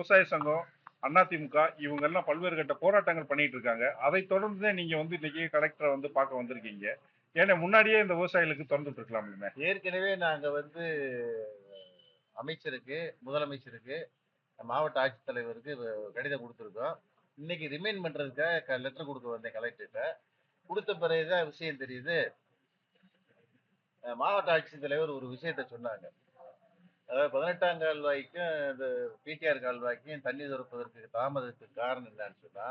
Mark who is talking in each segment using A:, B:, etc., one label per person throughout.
A: விவசாய சங்கம் அதிமுக இவங்க எல்லாம் பல்வேறு கட்ட போராட்டங்கள் பண்ணிட்டு இருக்காங்க அதை தொடர்ந்து தான் நீங்க வந்து இன்னைக்கு கலெக்டரை வந்து பார்க்க வந்திருக்கீங்க. ஏன்னா முன்னாடியே இந்த விவசாயிகளுக்கு திறந்துட்டு இருக்கலாம்
B: ஏற்கனவே நாங்க வந்து அமைச்சருக்கு முதலமைச்சருக்கு மாவட்ட ஆட்சித்தலைவருக்கு கடிதம் கொடுத்துருக்கோம். இன்னைக்கு ரிமைண்ட் பண்றதுக்காக லெட்டர் கொடுக்க வந்தேன் கலெக்டர்கிட்ட கொடுத்த பிறகுதான் விஷயம் தெரியுது. மாவட்ட ஆட்சித்தலைவர் ஒரு விஷயத்த சொன்னாங்க. அதாவது பதினெட்டாம் கால்வாய்க்கும் இந்த பிடிஆர் கால்வாய்க்கும் தண்ணி திறப்பதற்கு தாமதத்துக்கு காரணம் என்னன்னு சொன்னா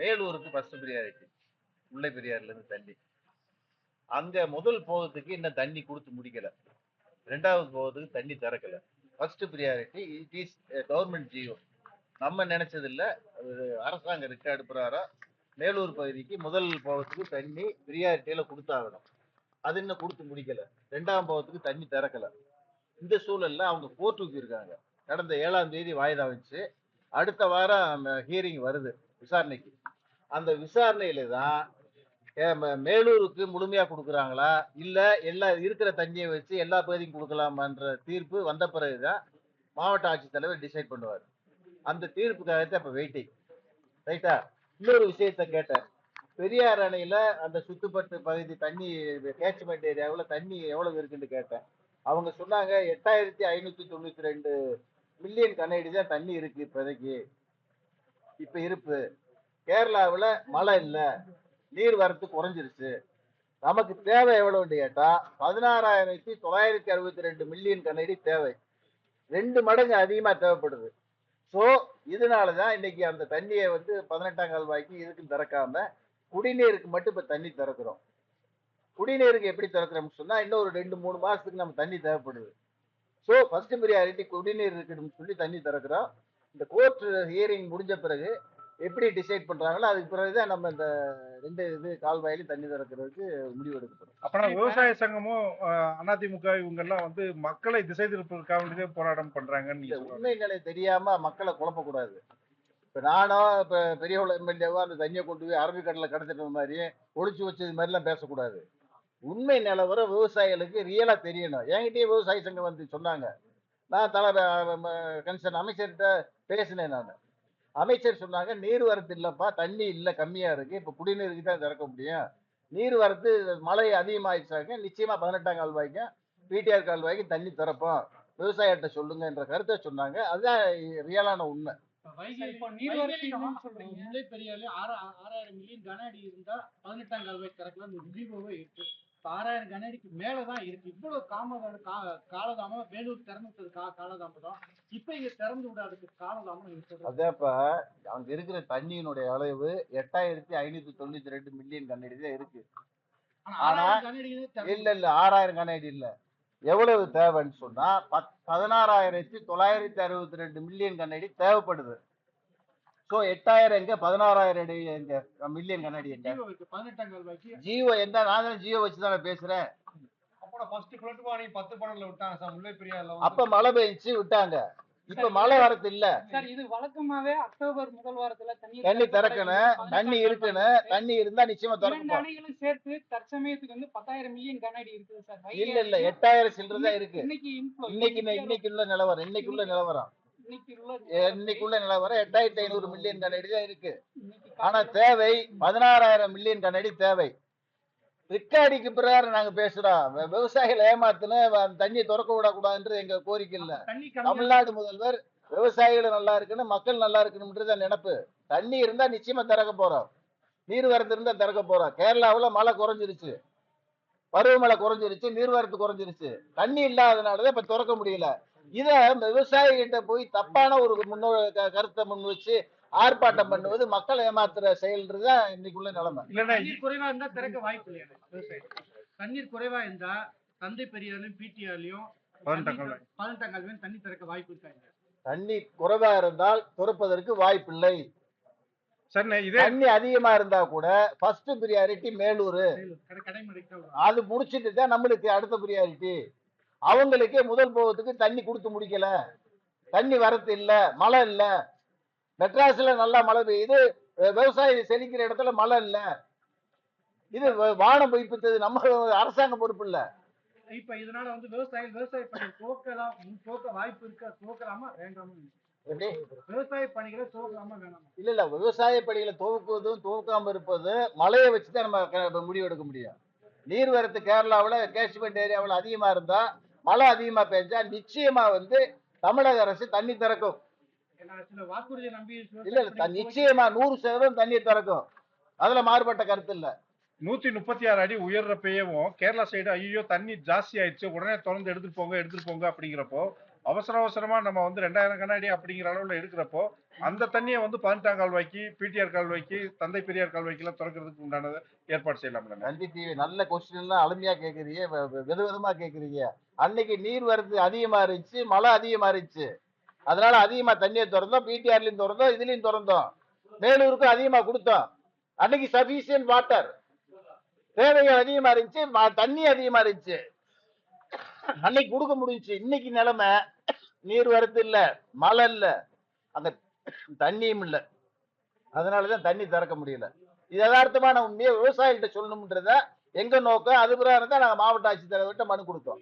B: மேலூருக்கு ஃபர்ஸ்ட் பிரியாரிட்டி முல்லை பெரியாறுல இருந்து தண்ணி. அங்க முதல் போகத்துக்கு இன்னும் தண்ணி கொடுத்து முடிக்கல. ரெண்டாவது போகத்துக்கு தண்ணி திறக்கல. First priority it is government GO நம்ம நினைச்சது இல்ல அது அரசாங்க ரெக்கார்டு பிரகாரம் மேலூர் பகுதிக்கு முதல் போகத்துக்கு தண்ணி ப்ரியாரிட்டியில கொடுத்தாகணும். அது இன்னும் கொடுத்து முடிக்கல. ரெண்டாம் போகத்துக்கு தண்ணி திறக்கல. இந்த சூழல்ல அவங்க கோர்ட்டுக்கு இருக்காங்க. கடந்த ஏழாம் தேதி வாய்தா வச்சு அடுத்த வாரம் ஹியரிங் வருது விசாரணைக்கு. அந்த விசாரணையில தான் மேலூருக்கு முழுமையா கொடுக்குறாங்களா? இல்ல எல்லா இருக்கிற தண்ணியை வச்சு எல்லா பகுதியும் கொடுக்கலாமான்ற தீர்ப்பு வந்த பிறகுதான் மாவட்ட ஆட்சித்தலைவர் டிசைட் பண்ணுவார். அந்த தீர்ப்புக்காகத்தான் இப்ப வெயிட்டிங் ரைட்டா இன்னொரு விஷயத்த கேட்டேன். பெரியார் அணையில அந்த சுத்துப்பட்டு பகுதி தண்ணி கேட்ச்மெண்ட் ஏரியாவில் தண்ணி எவ்வளவு இருக்குன்னு கேட்டேன். அவங்க சொன்னாங்க எட்டாயிரத்தி ஐநூத்தி தொண்ணூத்தி ரெண்டு மில்லியன் கனடி தான் தண்ணி இருக்கு இப்போதைக்கு. இப்ப இருப்பு. கேரளாவில் மழை இல்லை. நீர் வரத்து குறைஞ்சிருச்சு. நமக்கு தேவை எவ்வளவுன்னு கேட்டா பதினாறாயிரத்தி தொள்ளாயிரத்தி அறுபத்தி ரெண்டு மில்லியன் கனடி தேவை. ரெண்டு மடங்கு அதிகமா தேவைப்படுது. ஸோ இதனால தான் இன்னைக்கு அந்த தண்ணியை வந்து பதினெட்டாம் கால்வாய்க்கு இதுக்கும் திறக்காம குடிநீருக்கு மட்டும் இப்போ தண்ணி திறக்கிறோம். குடிநீருக்கு எப்படி திறக்கிறோம்னு சொன்னா இன்னும் ஒரு ரெண்டு மூணு மாசத்துக்கு நம்ம தண்ணி தேவைப்படுது. ஸோ ஃபர்ஸ்ட் ப்ரியாரிட்டி குடிநீர் இருக்குன்னு சொல்லி தண்ணி திறக்கிறோம். இந்த கோர்ட் ஹியரிங் முடிஞ்ச பிறகு எப்படி டிசைட் பண்றாங்களோ அதுக்கு பிறகுதான் நம்ம இந்த ரெண்டு இது கால்வாயிலும் தண்ணி திறக்கிறதுக்கு முடிவு எடுக்கப்படும்.
A: அப்புறம் விவசாய சங்கமும் அதிமுக இவங்க எல்லாம் வந்து மக்களை திசை திருப்பதற்காக வேண்டியதே போராட்டம் பண்றாங்கன்னு நீங்க
B: இந்த
A: சொல்றீங்க.
B: உண்மை நிலை தெரியாம மக்களை குழப்பக்கூடாது. இப்ப நானும் இப்ப பெரியவள எம்எல்ஏவா அந்த தண்ணியை கொண்டு போய் அரபிக்கடலை கடத்திட்ட மாதிரி ஒளிச்சு வச்சது மாதிரிலாம் பேசக்கூடாது. உண்மை நிலவரம் விவசாயிகளுக்கு ரியலா தெரியணும். என்கிட்டயே விவசாய சங்கம் வந்து சொன்னாங்க. நான் தலை கன்சர்ன் அமைச்சர்கிட்ட பேசினேன் நான். அமைச்சர் சொன்னாங்க நீர் வரத்து இல்லப்பா தண்ணி இல்லை கம்மியா இருக்கு. இப்ப குடிநீருக்கு தான் திறக்க முடியும். நீர் வரத்து மழை அதிகமாயிடுச்சாங்க. நிச்சயமா பதினெட்டாம் கால்வாய்க்கும் பிடிஆர் கால்வாய்க்கும் தண்ணி திறப்போம். விவசாயிகிட்ட சொல்லுங்கன்ற கருத்தை சொன்னாங்க. அதுதான் ரியலான உண்மை.
C: முல்லை ஆறாயிரம் மில்லியன் கன அடி இருந்தா பதினெட்டாம் கால்வாய் திறக்கலாம். ஜீவோவே இருக்கு ஆறாயிரம் கன அடிக்கு மேலதான் இருக்கு. இவ்வளவு காமதாம கா- காலதாமம் வேலூர் திறந்து கா காலதாமதம். இப்ப இங்க திறந்து விடாதுக்கு காலதாமம் சொல்றது.
B: அதான்ப்பா அங்க இருக்கிற தண்ணியினுடைய அளவு எட்டாயிரத்தி ஐநூத்தி தொண்ணூத்தி ரெண்டு மில்லியன் கண்ணடி தான் இருக்கு.
C: ஆனா
B: இல்ல இல்ல ஆறாயிரம் கண்ணடி இல்ல. எவ்வளவு தேவைன்னு சொன்னா பத் பதினாறாயிரத்தி தொள்ளாயிரத்தி அறுபத்தி ரெண்டு மில்லியன் கண்ணடி தேவைப்படுது. சோ எட்டாயிரம் எங்க? பதினாறாயிரம் அடி எங்க? மில்லியன் கண்ணடி எங்க?
C: பதினெட்டாம் கால்வாய்க்கு
B: ஜியோ எந்த? நான் ஜியோ வச்சு தானே பேசுறேன். அப்ப மழை பெஞ்சுச்சு விட்டாங்க. இப்ப மழை வரது இல்ல.
D: சார் இது வழக்கமாவே அக்டோபர் முதல் வாரத்துல தண்ணி
B: தண்ணி திறக்கணும். தண்ணி இருக்கணும். தண்ணி இருந்தா நிச்சயமா திறக்கும்.
D: அணைகளும் சேர்த்து தற்சமயத்துக்கு வந்து பத்தாயிரம் மில்லியன் கன அடி இருக்குது சார்.
B: இல்ல இல்ல. எட்டாயிரம் சில்லறை தான் இருக்கு.
D: இன்னைக்கு
B: இன்னைக்கு இன்னைக்கு உள்ள நிலவரம். இன்னைக்கு உள்ள நிலவரம். இன்னைக்குள்ள நிலவரம் எட்டாயிரத்தி ஐநூறு மில்லியன் கனடி தான் இருக்கு. ஆனா தேவை பதினாறாயிரம் மில்லியன் கனடி தேவை. ரிக்கார்டிக்கு பிரகாரம் நாங்க பேசுறோம். விவசாயிகளை ஏமாத்துன்னு அந்த தண்ணியை திறக்க விடக்கூடாதுன்றது எங்க கோரிக்கை இல்ல.
C: தண்ணி
B: தமிழ்நாடு முதல்வர் விவசாயிகள் நல்லா இருக்கணும் மக்கள் நல்லா இருக்கணும்ன்றது தான் நினைப்பு. தண்ணி இருந்தா நிச்சயமா திறக்க போறோம். நீர் வரத்து இருந்தா திறக்க போறோம். கேரளாவுல மழை குறைஞ்சிருச்சு. பருவமழை குறைஞ்சிருச்சு நீர்வரத்து குறைஞ்சிருச்சு. தண்ணி இல்லாதனாலதான் இப்ப திறக்க முடியல. இத விவசாயிகிட்ட போய் தப்பான ஒரு முன்னோ கருத்தை முன் வச்சு ஆர்ப்பாட்டம் பண்ணுவது மக்களை ஏமாத்துற செயல்ன்றதுதான் இன்னைக்குள்ள நிலைமை.
C: தண்ணீர் குறைவா இருந்தா திறக்க வாய்ப்பு இல்லையா? தண்ணீர் குறைவா இருந்தா தந்தை பெரியார்லயும் பிடிஆர்லயும்
A: பதினெட்டாம்
C: தண்ணி திறக்க வாய்ப்பு இருக்காங்க
B: தண்ணி குறைவா இருந்தால் துறப்பதற்கு வாய்ப்பில்லை. தண்ணி அதிகமா இருந்தா கூட ஃபர்ஸ்ட் பிரியாரிட்டி மேலூர். அது முடிச்சிட்டு தான் நம்மளுக்கு அடுத்த பிரியாரிட்டி. அவங்களுக்கே முதல் போகத்துக்கு தண்ணி கொடுத்து முடிக்கல. தண்ணி வரத்து இல்ல மழை இல்ல. மெட்ராஸ்ல நல்லா மழை பெய்யுது. விவசாயி செழிக்கிற இடத்துல மழை இல்ல. இது வானம் பொய்ப்பித்தது. நம்ம அரசாங்க பொறுப்பு இல்ல.
C: இப்ப இதனால வந்து விவசாயிகள் விவசாய பணி துவக்கலாம் துவக்க வாய்ப்பு இருக்கா? துவக்கலாமா? வேண்டாமா? விவசாய பணிகளை துவக்கலாமா வேணாமா?
B: இல்ல இல்ல. விவசாய பணிகளை துவக்குவதும் துவக்காம இருப்பது மழையை வச்சு தான் நம்ம முடிவு எடுக்க முடியும். நீர்வரத்து கேரளாவில் கேஷ்மெண்ட் ஏரியாவில் அதிகமா இருந்தா மழை அதிகமா பெஞ்சா நிச்சயமா வந்து தமிழக அரசு தண்ணி திறக்கும். இல்ல இல்ல நிச்சயமா நூறு சதவீதம் தண்ணீர் திறக்கும். அதுல மாறுபட்ட கருத்து இல்ல.
A: நூத்தி முப்பத்தி ஆறு அடி உயர்றப்பயவும் கேரளா சைடு ஐயோ தண்ணி ஜாஸ்தி ஆயிடுச்சு. உடனே திறந்து எடுத்துட்டு போங்க எடுத்துட்டு போங்க அப்படிங்கிறப்போ அவசர அவசரமா நம்ம வந்து ரெண்டாயிரம் கண்ணாடி அப்படிங்கிற அளவுல எடுக்கிறப்போ அந்த தண்ணியை வந்து பதினெட்டாம் கால்வாய்க்கு பிடிஆர் கால்வாய்க்கு தந்தை பெரியார் கால்வாய்க்கு எல்லாம் திறக்கிறதுக்கு உண்டானது ஏற்பாடு செய்யலாம்
B: நந்தி டிவி நல்ல கொஸ்டின் எல்லாம் வ- வ- விதவிதமா கேக்குறீங்க. அன்னைக்கு நீர் வரத்து அதிகமா இருந்துச்சு மழை அதிகமா இருந்துச்சு. அதனால அதிகமா தண்ணியை திறந்தோம் பிடிஆர்லயும் திறந்தோம் இதுலயும் திறந்தோம். மேலூருக்கும் அதிகமா கொடுத்தோம். அன்னைக்கு சபிஷியன்ட் வாட்டர் தேவைகள் அதிகமா இருந்துச்சு ம- தண்ணி அதிகமா இருந்துச்சு. அன்னைக்கு கொடுக்க முடிஞ்சுச்சு. இன்னைக்கு நிலைமை நீர் வரத்து இல்ல மழை இல்ல அந்த தண்ணியும் இல்ல. அதனாலதான் தண்ணி திறக்க முடியல. இது யதார்த்தமான உண்மையை விவசாயிகிட்ட சொல்லணும்ன்றத எங்க நோக்கம் அது பிரகாரம் தான் நாங்க மாவட்ட ஆட்சித்தலைவர்கிட்ட மனு கொடுத்தோம்.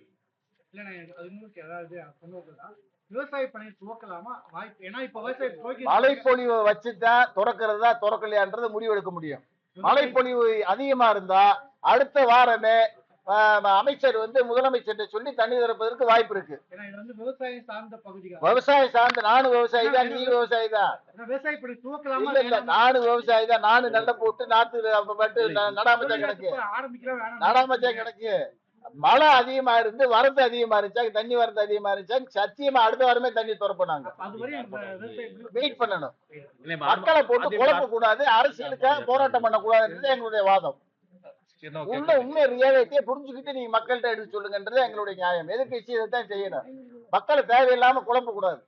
C: இல்ல நான் அது உங்களுக்கு ஏதாவது சொன்னதுதான் விவசாய பணியை துவக்கலாமா? வாய்ப்பு ஏன்னா இப்ப விவசாய துவக்கி
B: மழைப்பொழிவை வச்சுதான் திறக்கிறதா திறக்கலையான்றதை முடிவெடுக்க முடியும். மழைப்பொழிவு அதிகமா இருந்தா அடுத்த வாரமே அமைச்சர் வந்து முதலமைச்சர்கிட்ட சொல்லி தண்ணி திறப்பதற்கு வாய்ப்பு இருக்கு.
C: விவசாயம் சார்ந்த
B: விவசாயம் சார்ந்த நானும் விவசாயி தான் நீ விவசாயி தான்.
C: ஏன்னா விவசாய பணி துவக்கலாமா
B: இல்ல இல்ல
C: வேணாமா?
B: நானும் விவசாயி தான் நானும் நெல்லை போட்டு நாத்து நடாமச்சா கிடக்கு? நடாமச்சா கிடக்கு. மழை அதிகமா இருந்து வரத்து அதிகமா இருந்துச்சா தண்ணி வரத்து அதிகமா இருந்துச்சா சத்தியமா அடுத்த வாரமே தண்ணி
C: விவசாய
B: வெயிட் பண்ணணும். மக்களை போட்டு குழப்ப கூடாது அரசியலுக்காக போராட்டம் பண்ண கூடாதுன்றது எங்களுடைய வாதம். உள்ள உண்மை ரியாலிட்டியை புரிஞ்சுக்கிட்டு நீங்க மக்கள்கிட்ட எடுத்து சொல்லுங்கன்றது எங்களுடைய நியாயம். எதிர்கட்சி இதைத்தான் செய்யணும். மக்களை தேவையில்லாம குழப்ப கூடாது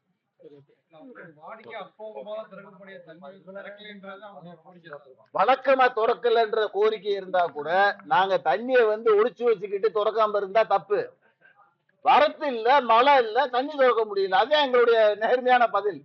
E: கோரிக்கை
B: வழக்கமா திறக்கலன்ற கோரிக்கை இருந்தா கூட நாங்க தண்ணியை வந்து ஒளிச்சு வச்சுக்கிட்டு திறக்காம இருந்தா தப்பு. வரத்து இல்ல மழை இல்ல தண்ணி திறக்க முடியல. அதுதான் எங்களுடைய நேர்மையான பதில்.